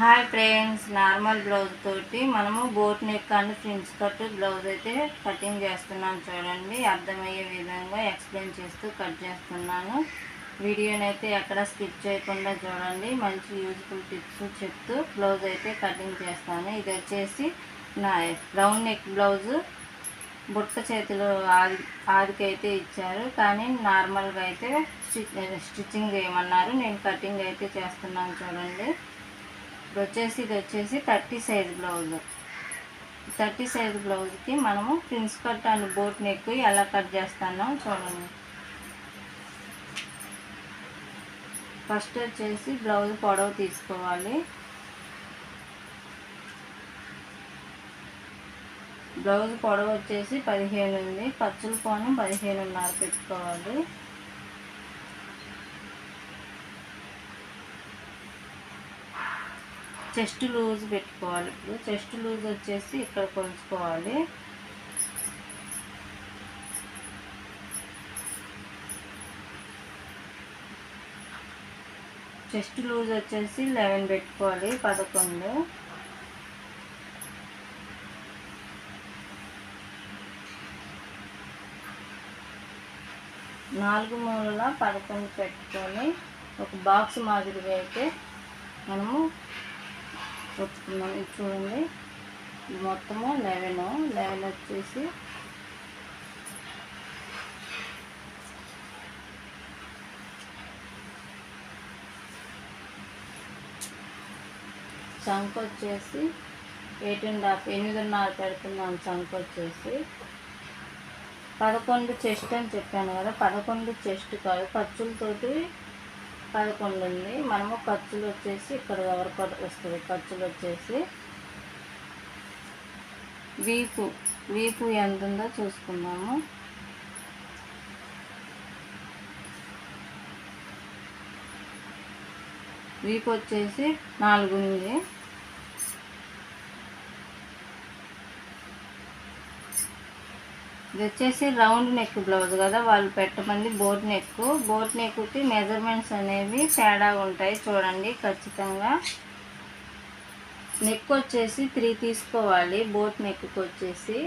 Hi friends normal blouse తోటి మనము boat neck and prince cut blouse అయితే cutting చేస్తున్నాను చూడండి. అర్థమయ్యే విధంగా ఎక్స్ప్లెయిన్ చేస్తూ కట్ చేస్తున్నాను. వీడియోని అయితే ఎక్కడ స్కిప్ చేయకుండా చూడండి. మంచి యూజ్ఫుల్ టిప్స్ చెప్తూ బ్లౌజ్ అయితే కటింగ్ చేస్తాను. ఇది వచ్చేసి నా రౌండ్ నెక్ బ్లౌజు. బుట్ట చేతిలో ఆది ఆదికైతే ఇచ్చారు. కానీ నార్మల్గా అయితే స్టిచ్చింగ్ చేయమన్నారు. నేను కటింగ్ అయితే చేస్తున్నాను చూడండి. ఇది వచ్చేసి ఇది వచ్చేసి thirty size blouse. Thirty size బ్లౌజ్కి మనము prince cut and boat neck ఎలా కట్ చేస్తానో చూడండి. ఫస్ట్ వచ్చేసి బ్లౌజ్ పొడవు తీసుకోవాలి. బ్లౌజ్ పొడవు వచ్చేసి పదిహేను ఉంది. ఖర్చుల కోణం పదిహేనున్నర పెట్టుకోవాలి. చెస్ట్ లూజ్ పెట్టుకోవాలి. ఇప్పుడు చెస్ట్ లూజ్ వచ్చేసి ఇక్కడ కొలుచుకోవాలి. చెస్ట్ లూజ్ వచ్చేసి లెవెన్ పెట్టుకోవాలి పదకొండు. నాలుగు మూలల పదకొండు పెట్టుకొని ఒక బాక్స్ మాదిరిగా అయితే మనము ఒత్తుకున్నాం ఇది చూడండి. మొత్తము లెవెన్ లెవెన్ వచ్చేసి చంక్ వచ్చేసి ఎయిట్ అండ్ హాఫ్ ఎనిమిదిన్నర పెడుతున్నాం చంక్ వచ్చేసి. పదకొండు చెస్ట్ అని చెప్పాను కదా. పదకొండు చెస్ట్ కాదు. ఖర్చులతోటి పదకొండు ఉంది. మనము ఖర్చులు వచ్చేసి ఇక్కడ వరకు వస్తుంది. ఖర్చులు వచ్చేసి వీపు వీపు ఎంత ఉందో చూసుకుందాము. వీపు వచ్చేసి నాలుగు ఉంది. ఇది వచ్చేసి రౌండ్ నెక్ బ్లౌజ్ కదా వాళ్ళు పెట్టమంది బోట్ నెక్. బోట్ నెక్కి మెజర్మెంట్స్ అనేవి తేడా ఉంటాయి చూడండి ఖచ్చితంగా. నెక్ వచ్చేసి త్రీ తీసుకోవాలి బోట్ నెక్కి వచ్చేసి.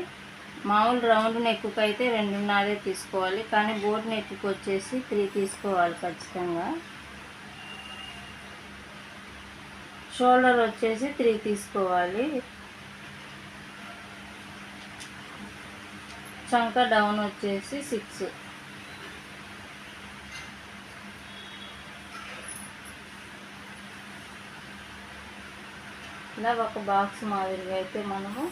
మామూలు రౌండ్ నెక్కు అయితే రెండున్నరే తీసుకోవాలి కానీ బోట్ నెక్కి వచ్చేసి త్రీ తీసుకోవాలి ఖచ్చితంగా. షోల్డర్ వచ్చేసి త్రీ తీసుకోవాలి. చంక డౌన్ వచ్చేసి సిక్స్. ఇలా ఒక బాక్స్ మాదిరిగా అయితే మనము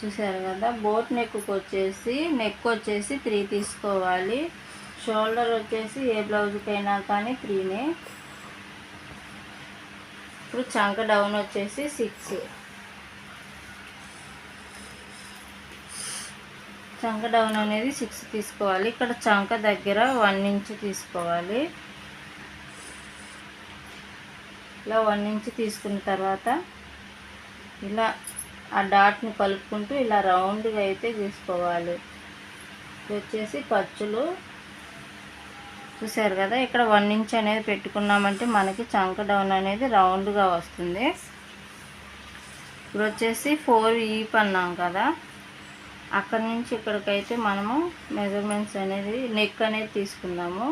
చూసారు కదా? బోట్ నెక్ వచ్చేసి నెక్ వచ్చేసి త్రీ తీసుకోవాలి. షోల్డర్ వచ్చేసి ఏ బ్లౌజ్కైనా కానీ త్రీనే. ఇప్పుడు చంక డౌన్ వచ్చేసి సిక్స్ చంక డౌన్ అనేది సిక్స్ తీసుకోవాలి. ఇక్కడ చంక దగ్గర వన్ ఇంచ్ తీసుకోవాలి. ఇలా వన్ ఇంచ్ తీసుకున్న తర్వాత ఇలా ఆ డాట్ని కలుపుకుంటూ ఇలా రౌండ్గా అయితే తీసుకోవాలి. వచ్చేసి ఖర్చులు చూసారు కదా ఇక్కడ వన్ ఇంచ్ అనేది పెట్టుకున్నామంటే మనకి చంక డౌన్ అనేది రౌండ్గా వస్తుంది. ఇప్పుడు వచ్చేసి ఫోర్ ఈప్ అన్నాం కదా అక్కడి నుంచి ఇక్కడికైతే మనము మెజర్మెంట్స్ అనేది నెక్ అనేది తీసుకుందాము.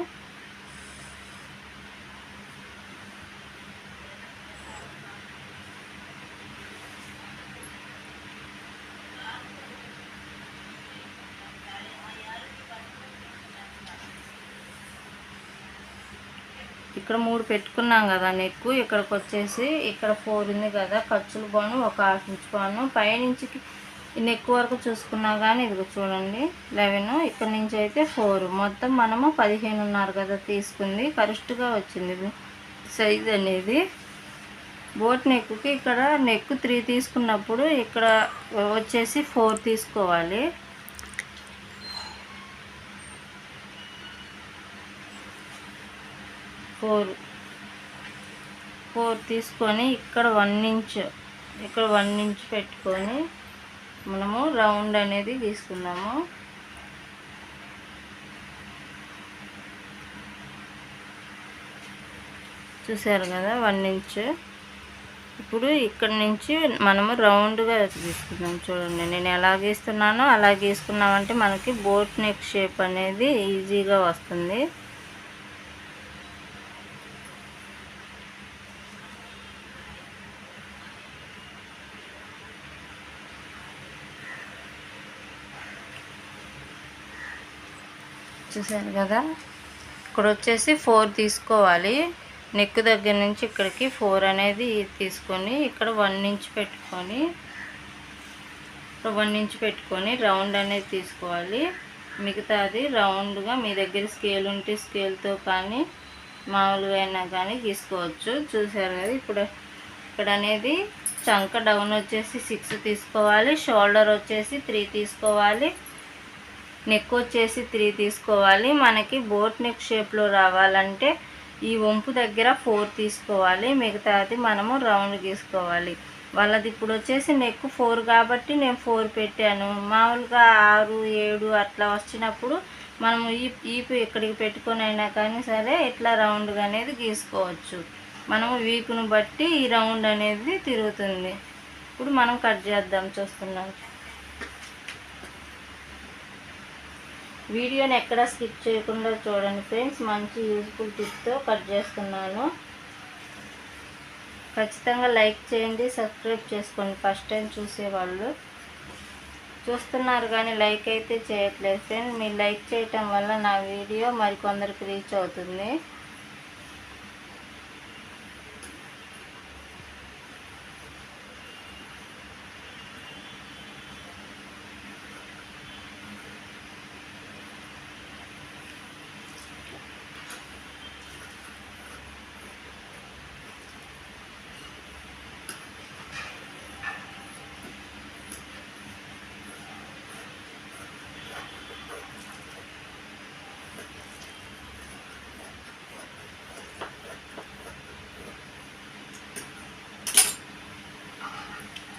ఇక్కడ మూడు పెట్టుకున్నాం కదా నెక్ ఇక్కడికి వచ్చేసి ఇక్కడ ఫోర్ ఉంది కదా. ఖర్చులు పోను ఒక హాఫ్ ఇంచ్ పోను. పైనుంచి నెక్ వరకు చూసుకున్నా కానీ ఇది చూడండి. లెవెన్. ఇక్కడ నుంచి అయితే ఫోర్. మొత్తం మనము పదిహేనున్నర కదా తీసుకుంది. కరెక్ట్గా వచ్చింది సైజ్ అనేది. బోట్ నెక్కి ఇక్కడ నెక్ త్రీ తీసుకున్నప్పుడు ఇక్కడ వచ్చేసి ఫోర్ తీసుకోవాలి. ఫోర్. ఫోర్ తీసుకొని ఇక్కడ వన్ ఇంచ్ ఇక్కడ వన్ ఇంచ్ పెట్టుకొని మనము రౌండ్ అనేది తీసుకున్నాము చూసారు కదా వన్ ఇంచ్. ఇప్పుడు ఇక్కడ నుంచి మనము రౌండ్గా తీసుకుందాం చూడండి. నేను ఎలా గీస్తున్నానో అలా గీసుకున్నామంటే మనకి బోట్ నెక్ షేప్ అనేది ఈజీగా వస్తుంది. చూసాను కదా. ఇక్కడ వచ్చేసి ఫోర్ తీసుకోవాలి. నెక్ దగ్గర నుంచి ఇక్కడికి ఫోర్ అనేది తీసుకొని ఇక్కడ వన్ ఇంచ్ పెట్టుకొని వన్ ఇంచ్ పెట్టుకొని రౌండ్ అనేది తీసుకోవాలి. మిగతా అది రౌండ్గా మీ దగ్గర స్కేల్ ఉంటే స్కేల్తో కానీ మామూలుగా అయినా కానీ తీసుకోవచ్చు. చూసారు కదా ఇప్పుడు ఇక్కడ అనేది చంక డౌన్ వచ్చేసి సిక్స్ తీసుకోవాలి. షోల్డర్ వచ్చేసి త్రీ తీసుకోవాలి. నెక్ వచ్చేసి త్రీ తీసుకోవాలి. మనకి బోట్ నెక్ షేప్లో రావాలంటే ఈ వంపు దగ్గర ఫోర్ తీసుకోవాలి. మిగతాది మనము రౌండ్ గీసుకోవాలి. వాళ్ళది ఇప్పుడు వచ్చేసి నెక్ ఫోర్ కాబట్టి నేను ఫోర్ పెట్టాను. మామూలుగా ఆరు ఏడు అట్లా వచ్చినప్పుడు మనము ఈ ఈపు ఎక్కడికి పెట్టుకొని అయినా కానీ సరే ఇట్లా రౌండ్గా అనేది గీసుకోవచ్చు. మనము వీక్ను బట్టి ఈ రౌండ్ అనేది తిరుగుతుంది. ఇప్పుడు మనం కట్ చేద్దాం చూస్తున్నాం. వీడియోని ఎక్కడ స్కిప్ చేయకుండా చూడండి ఫ్రెండ్స్. మంచి యూజ్ఫుల్ టిప్తో కట్ చేస్తున్నాను. ఖచ్చితంగా లైక్ చేయండి సబ్స్క్రైబ్ చేసుకోండి. ఫస్ట్ టైం చూసేవాళ్ళు చూస్తున్నారు కానీ లైక్ అయితే చేయట్లేదు ఫ్రెండ్ మీరు లైక్ చేయటం వల్ల నా వీడియో మరికొందరికి రీచ్ అవుతుంది.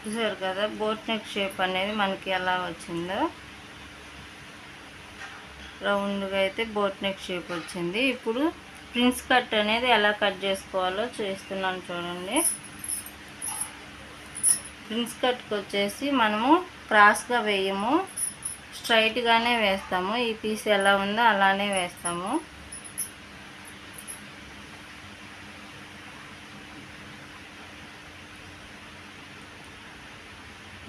చూసారు కదా బోట్ నెక్ షేప్ అనేది మనకి ఎలా వచ్చిందో. రౌండ్గా అయితే బోట్ నెక్ షేప్ వచ్చింది. ఇప్పుడు ప్రిన్స్ కట్ అనేది ఎలా కట్ చేసుకోవాలో చేస్తున్నాను చూడండి. ప్రిన్స్ కట్కి వచ్చేసి మనము క్రాస్గా వేయము. స్ట్రైట్గానే వేస్తాము. ఈ పీస్ ఎలా ఉందో అలానే వేస్తాము.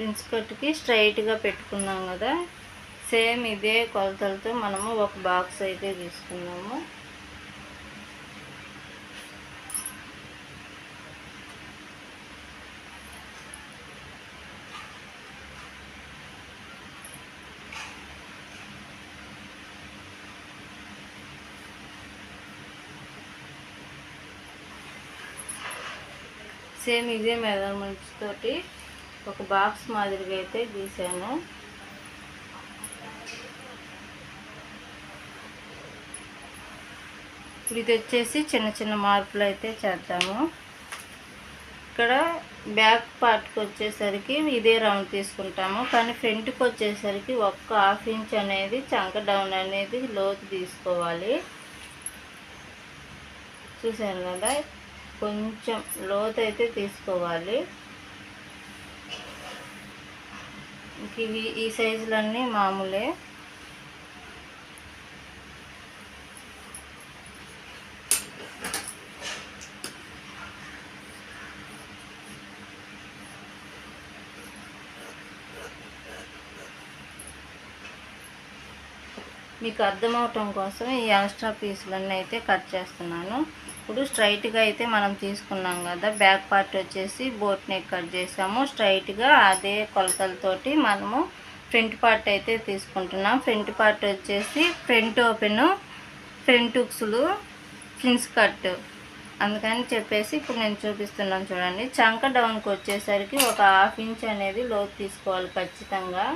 ప్రిన్స్ కట్కి స్ట్రైట్గా పెట్టుకున్నాం కదా. సేమ్ ఇదే కొలతలతో మనము ఒక బాక్స్ అయితే తీసుకున్నాము. సేమ్ ఇదే మెజర్మెంట్స్ తోటి ఒక బాక్స్ మాదిరిగా అయితే గీసాను. ఇది వచ్చేసి చిన్న చిన్న మార్పులు అయితే చేద్దాము. ఇక్కడ బ్యాక్ పార్ట్కి వచ్చేసరికి ఇదే రౌండ్ తీసుకుంటాము. కానీ ఫ్రంట్కి వచ్చేసరికి ఒక్క హాఫ్ ఇంచ్ అనేది చంక డౌన్ అనేది లోతు తీసుకోవాలి. చూసాను కదా కొంచెం లోతు అయితే తీసుకోవాలి. ఇవి ఈ సైజులన్నీ మామూలే. మీకు అర్థమవటం కోసం ఈ ఎక్స్ట్రా పీసులన్నీ అయితే కట్ చేస్తున్నాను. ఇప్పుడు స్ట్రైట్గా అయితే మనం తీసుకున్నాం కదా బ్యాక్ పార్ట్ వచ్చేసి బోట్ నెక్ కట్ చేసాము. స్ట్రైట్గా అదే కొలతలతోటి మనము ఫ్రంట్ పార్ట్ అయితే తీసుకుంటున్నాం. ఫ్రంట్ పార్ట్ వచ్చేసి ఫ్రంట్ ఓపెన్ ఫ్రంట్ ఉక్సులు ఫ్రిన్స్ కట్ అందుకని చెప్పేసి ఇప్పుడు నేను చూపిస్తున్నాను చూడండి. చంక డౌన్కి వచ్చేసరికి ఒక హాఫ్ ఇంచ్ అనేది లోతు తీసుకోవాలి ఖచ్చితంగా.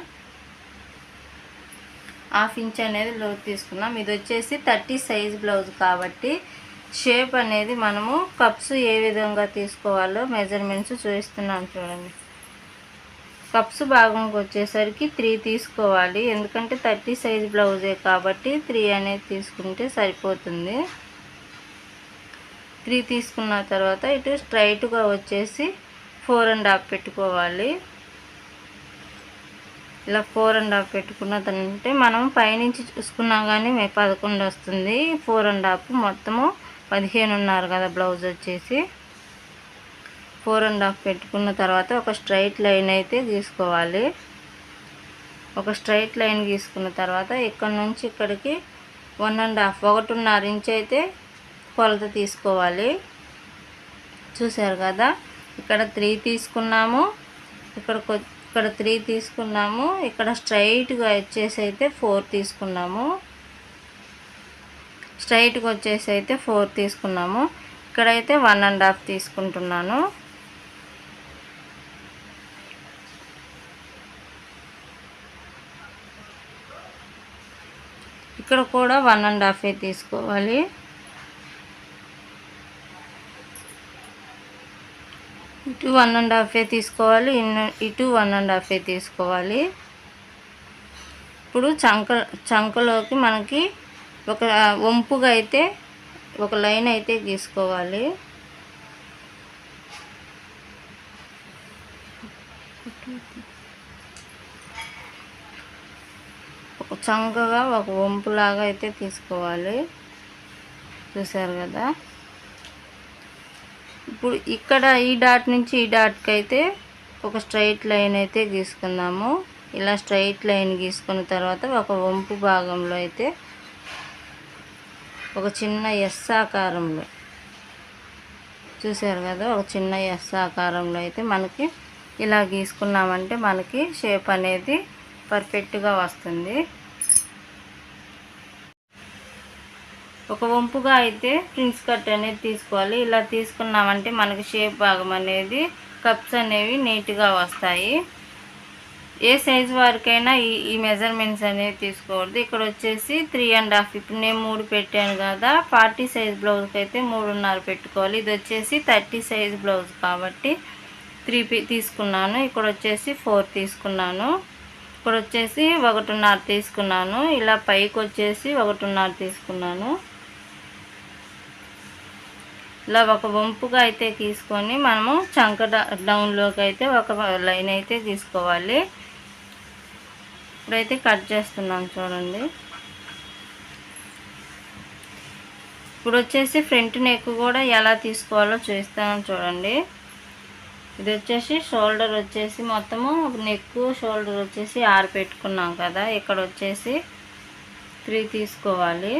హాఫ్ ఇంచ్ అనేది లోతు తీసుకున్నాం. ఇది వచ్చేసి థర్టీ సైజ్ బ్లౌజ్ కాబట్టి షేప్ అనేది మనము కప్స్ ఏ విధంగా తీసుకోవాలో మెజర్మెంట్స్ చూపిస్తున్నాం చూడండి. కప్స్ భాగంకి వచ్చేసరికి త్రీ తీసుకోవాలి. ఎందుకంటే థర్టీ సైజ్ బ్లౌజే కాబట్టి త్రీ అనేది తీసుకుంటే సరిపోతుంది. త్రీ తీసుకున్న తర్వాత ఇటు స్ట్రైట్గా వచ్చేసి ఫోర్ అండ్ హాఫ్ పెట్టుకోవాలి. ఇలా ఫోర్ అండ్ హాఫ్ పెట్టుకున్నదంటే మనం పైనుంచి చూసుకున్నా కానీ పదకొండు వస్తుంది. ఫోర్ అండ్ హాఫ్ మొత్తము పదిహేను ఉన్నారు కదా బ్లౌజ్ వచ్చేసి. ఫోర్ అండ్ హాఫ్ పెట్టుకున్న తర్వాత ఒక స్ట్రైట్ లైన్ అయితే గీసుకోవాలి ఒక స్ట్రైట్ లైన్ గీసుకున్న తర్వాత ఇక్కడ నుంచి ఇక్కడికి వన్ అండ్ హాఫ్ ఒకటిన్నర ఇంచ్ అయితే కొలత తీసుకోవాలి. చూసారు కదా? ఇక్కడ త్రీ తీసుకున్నాము. ఇక్కడ ఇక్కడ త్రీ తీసుకున్నాము. ఇక్కడ స్ట్రైట్గా వచ్చేసి అయితే ఫోర్ తీసుకున్నాము. స్ట్రైట్గా వచ్చేసి అయితే ఫోర్ తీసుకున్నాము. ఇక్కడైతే వన్ అండ్ హాఫ్ తీసుకుంటున్నాను. ఇక్కడ కూడా వన్ అండ్ హాఫే తీసుకోవాలి. ఇటు వన్ అండ్ హాఫే తీసుకోవాలి. ఇటు వన్ అండ్ హాఫే తీసుకోవాలి. ఇప్పుడు చంక చంకలోకి మనకి ఒక వంపుగా అయితే ఒక లైన్ అయితే గీసుకోవాలి ఒక చంకగా ఒక వంపులాగా అయితే తీసుకోవాలి. చూసారు కదా? ఇప్పుడు ఇక్కడ ఈ డాట్ నుంచి ఈ డాట్కి అయితే ఒక స్ట్రైట్ లైన్ అయితే గీసుకుందాము ఇలా స్ట్రైట్ లైన్ గీసుకున్న తర్వాత ఒక వంపు భాగంలో అయితే ఒక చిన్న ఎస్ ఆకారంలో. చూసారు కదా? ఒక చిన్న ఎస్ ఆకారంలో అయితే మనకి ఇలా గీసుకున్నామంటే మనకి షేప్ అనేది పర్ఫెక్ట్గా వస్తుంది. ఒక వంపుగా అయితే ప్రిన్స్ కట్ అనేది తీసుకోవాలి. ఇలా తీసుకున్నామంటే మనకి షేప్ భాగం అనేది కప్స్ అనేవి నీట్గా వస్తాయి. ఏ సైజు వారికైనా ఈ ఈ మెజర్మెంట్స్ అనేవి తీసుకోవద్దు. ఇక్కడ వచ్చేసి త్రీ అండ్ హాఫ్ ఇప్పుడు నేను మూడు పెట్టాను కదా ఫార్టీ సైజ్ బ్లౌజ్కి అయితే మూడున్నర పెట్టుకోవాలి. ఇది వచ్చేసి థర్టీ సైజ్ బ్లౌజ్ కాబట్టి త్రీ తీసుకున్నాను. ఇక్కడ వచ్చేసి ఫోర్ తీసుకున్నాను. ఇక్కడ వచ్చేసి ఒకటిన్నర తీసుకున్నాను. ఇలా పైకి వచ్చేసి ఒకటిన్నర తీసుకున్నాను. ఇలా ఒక వంపుగా అయితే తీసుకొని మనము చంక డౌన్లోకి అయితే ఒక లైన్ అయితే తీసుకోవాలి. ఇప్పుడైతే కట్ చేస్తున్నాం చూడండి. ఇప్పుడు వచ్చేసి ఫ్రంట్ నెక్ కూడా ఎలా తీసుకోవాలో చూస్తాను చూడండి. ఇది వచ్చేసి షోల్డర్ వచ్చేసి మొత్తము నెక్ షోల్డర్ వచ్చేసి ఆరు పెట్టుకున్నాం కదా ఇక్కడ వచ్చేసి త్రీ తీసుకోవాలి.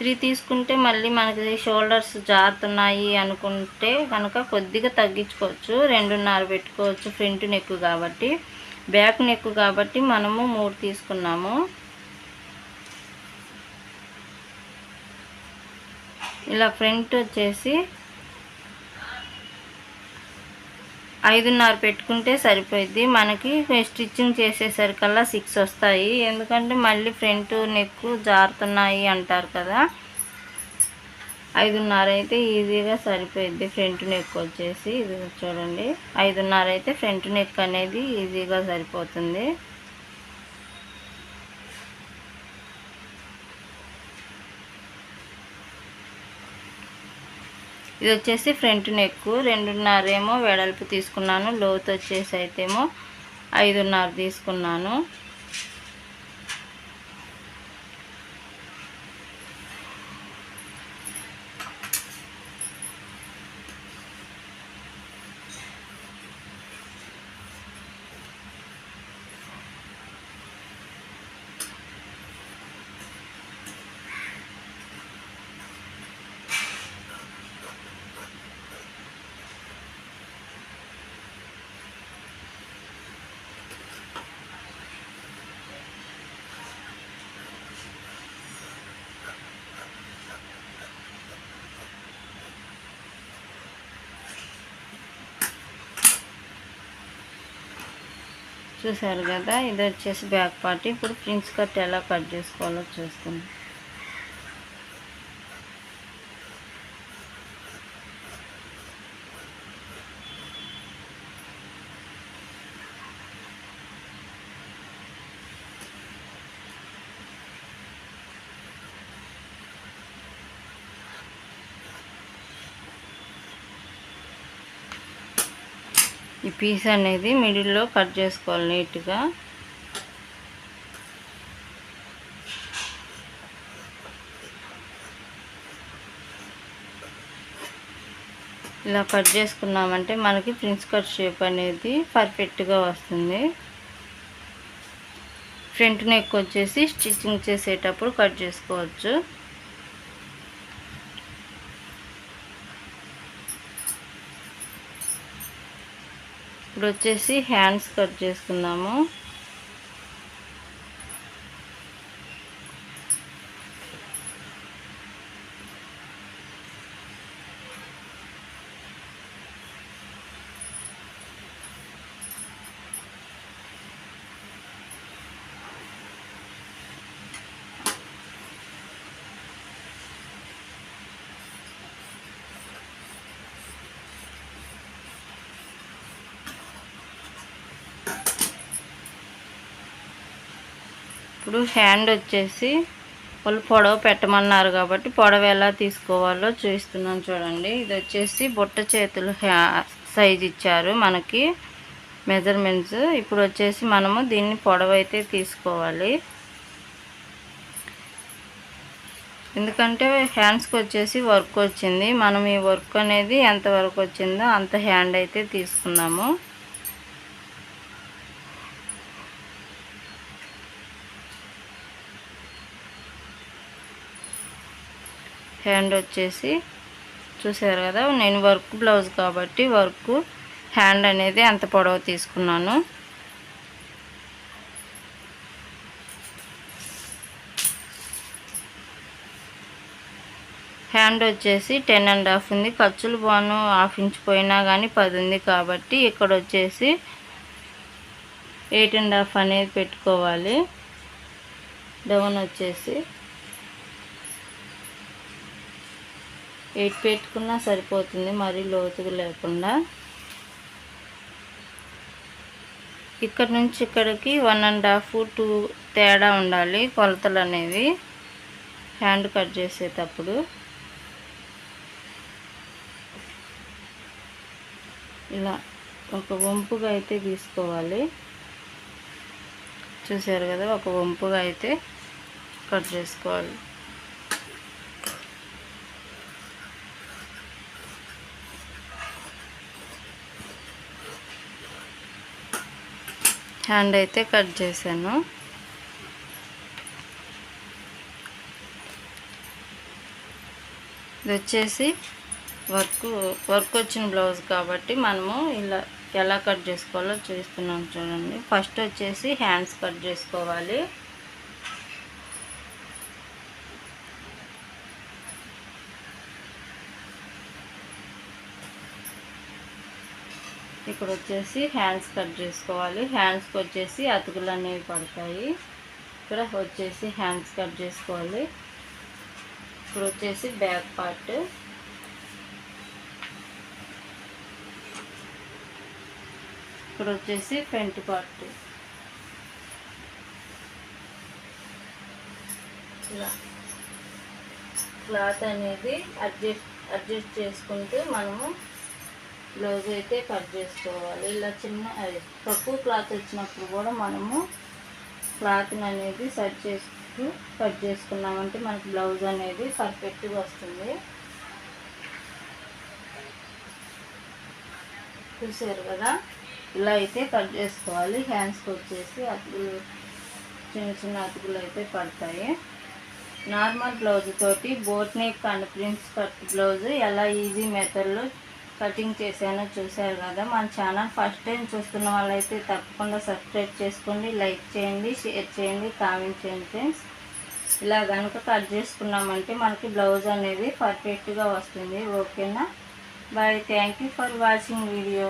త్రీ తీసుకుంటే మళ్ళీ మనకి షోల్డర్స్ జారుతున్నాయి అనుకుంటే కనుక కొద్దిగా తగ్గించుకోవచ్చు రెండున్నర పెట్టుకోవచ్చు ఫ్రంట్ నెక్ కాబట్టి. బ్యాక్ నెక్ కాబట్టి మనము మూడు తీసుకున్నాము. ఇలా ఫ్రంట్ వచ్చేసి ఐదున్నర పెట్టుకుంటే సరిపోయిద్ది. మనకి స్టిచ్చింగ్ చేసేసరికల్లా సిక్స్ వస్తాయి. ఎందుకంటే మళ్ళీ ఫ్రంట్ నెక్ జారుతున్నాయి అంటారు కదా. ఐదున్నర అయితే ఈజీగా సరిపోయిద్ది ఫ్రంట్ నెక్ వచ్చేసి. ఇది చూడండి. ఐదున్నర అయితే ఫ్రంట్ నెక్ అనేది ఈజీగా సరిపోతుంది. ఇది వచ్చేసి ఫ్రంట్ నెక్ రెండున్నర ఏమో వెడల్పు తీసుకున్నాను. లోతు వచ్చేసి అయితే ఏమో ఐదున్నర తీసుకున్నాను. చూసారు కదా ఇది వచ్చేసి బ్యాక్ పార్టీ. ఇప్పుడు ప్రిన్స్ కట్ ఎలా కట్ చేసుకోవాలో చూస్తుంది పీస్ అనేది మిడిల్లో కట్ చేసుకోవాలి నీట్గా. ఇలా కట్ చేసుకున్నామంటే మనకి ప్రిన్స్ కట్ షేప్ అనేది పర్ఫెక్ట్గా వస్తుంది. ఫ్రంట్ నెక్ వచ్చేసి స్టిచ్చింగ్ చేసేటప్పుడు కట్ చేసుకోవచ్చు. ఇప్పుడు వచ్చేసి హ్యాండ్స్ కట్ చేసుకుందాము. ఇప్పుడు హ్యాండ్ వచ్చేసి వాళ్ళు పొడవ పెట్టమన్నారు కాబట్టి పొడవ ఎలా తీసుకోవాలో చూస్తున్నాను చూడండి. ఇది వచ్చేసి బుట్ట చేతులు హ్యా సైజ్ ఇచ్చారు మనకి మెజర్మెంట్స్. ఇప్పుడు వచ్చేసి మనము దీన్ని పొడవ అయితే తీసుకోవాలి. ఎందుకంటే హ్యాండ్స్కి వచ్చేసి వర్క్ వచ్చింది. మనం ఈ వర్క్ అనేది ఎంతవరకు వచ్చిందో అంత హ్యాండ్ అయితే తీసుకున్నాము. హ్యాండ్ వచ్చేసి చూసారు కదా నేను వర్క్ బ్లౌజ్ కాబట్టి వర్క్ హ్యాండ్ అనేది అంత పొడవు తీసుకున్నాను. హ్యాండ్ వచ్చేసి టెన్ అండ్ హాఫ్ ఉంది. ఖర్చులు బాను హాఫ్ ఇంచ్ పోయినా కానీ పది ఉంది కాబట్టి ఇక్కడ వచ్చేసి ఎయిట్ అండ్ హాఫ్ అనేది పెట్టుకోవాలి. డౌన్ వచ్చేసి ఎయిట్ పెట్టుకున్నా సరిపోతుంది మరీ లోతుగా లేకుండా. ఇక్కడ నుంచి ఇక్కడికి వన్ అండ్ హాఫ్ టూ తేడా ఉండాలి కొలతలు అనేవి హ్యాండ్ కట్ చేసేటప్పుడు. ఇలా ఒక వంపుగా అయితే తీసుకోవాలి. చూసారు కదా ఒక వంపుగా అయితే కట్ చేసుకోవాలి. హ్యాండ్ అయితే కట్ చేశాను. ఇది వచ్చేసి వర్క్ వర్క్ వచ్చిన బ్లౌజ్ కాబట్టి మనము ఇలా ఎలా కట్ చేసుకోవాలో చూస్తున్నాం చూడండి. ఫస్ట్ వచ్చేసి హ్యాండ్స్ కట్ చేసుకోవాలి. ఇక్కడ వచ్చేసి హ్యాండ్స్ కట్ చేసుకోవాలి హ్యాండ్స్కి వచ్చేసి అతుకులు అనేవి పడతాయి. ఇక్కడ వచ్చేసి హ్యాండ్స్ కట్ చేసుకోవాలి. ఇప్పుడు వచ్చేసి బ్యాక్ పార్ట్ ఇక్కడ వచ్చేసి ఫ్రంట్ పార్ట్ ఇలా. క్లాత్ అనేది అడ్జస్ట్ అడ్జస్ట్ చేసుకుంటూ మనము బ్లౌజ్ అయితే కట్ చేసుకోవాలి. ఇలా చిన్న తక్కువ క్లాత్ వచ్చినప్పుడు కూడా మనము క్లాత్ని అనేది సెట్ చేస్తూ కట్ చేసుకున్నామంటే మనకి బ్లౌజ్ అనేది పర్ఫెక్ట్గా వస్తుంది. చూసారు కదా? ఇలా అయితే కట్ చేసుకోవాలి. హ్యాండ్స్కి వచ్చేసి అతుకులు చిన్న చిన్న అతుకులు అయితే పడతాయి. నార్మల్ బ్లౌజ్ తోటి boat neck and prints cut blouse ఎలా ఈజీ మెథడ్లో కటింగ్ చేశానో చూశారు కదా. మన ఛానల్ ఫస్ట్ టైం చూస్తున్న వాళ్ళైతే తప్పకుండా సబ్స్క్రైబ్ చేసుకోండి లైక్ చేయండి షేర్ చేయండి కామెంట్ చేయండి ఫ్రెండ్స్. ఇలా కనుక కట్ చేసుకున్నామంటే మనకి బ్లౌజ్ అనేది పర్ఫెక్ట్గా వస్తుంది. ఓకేనా? Bye. Thank you for watching video.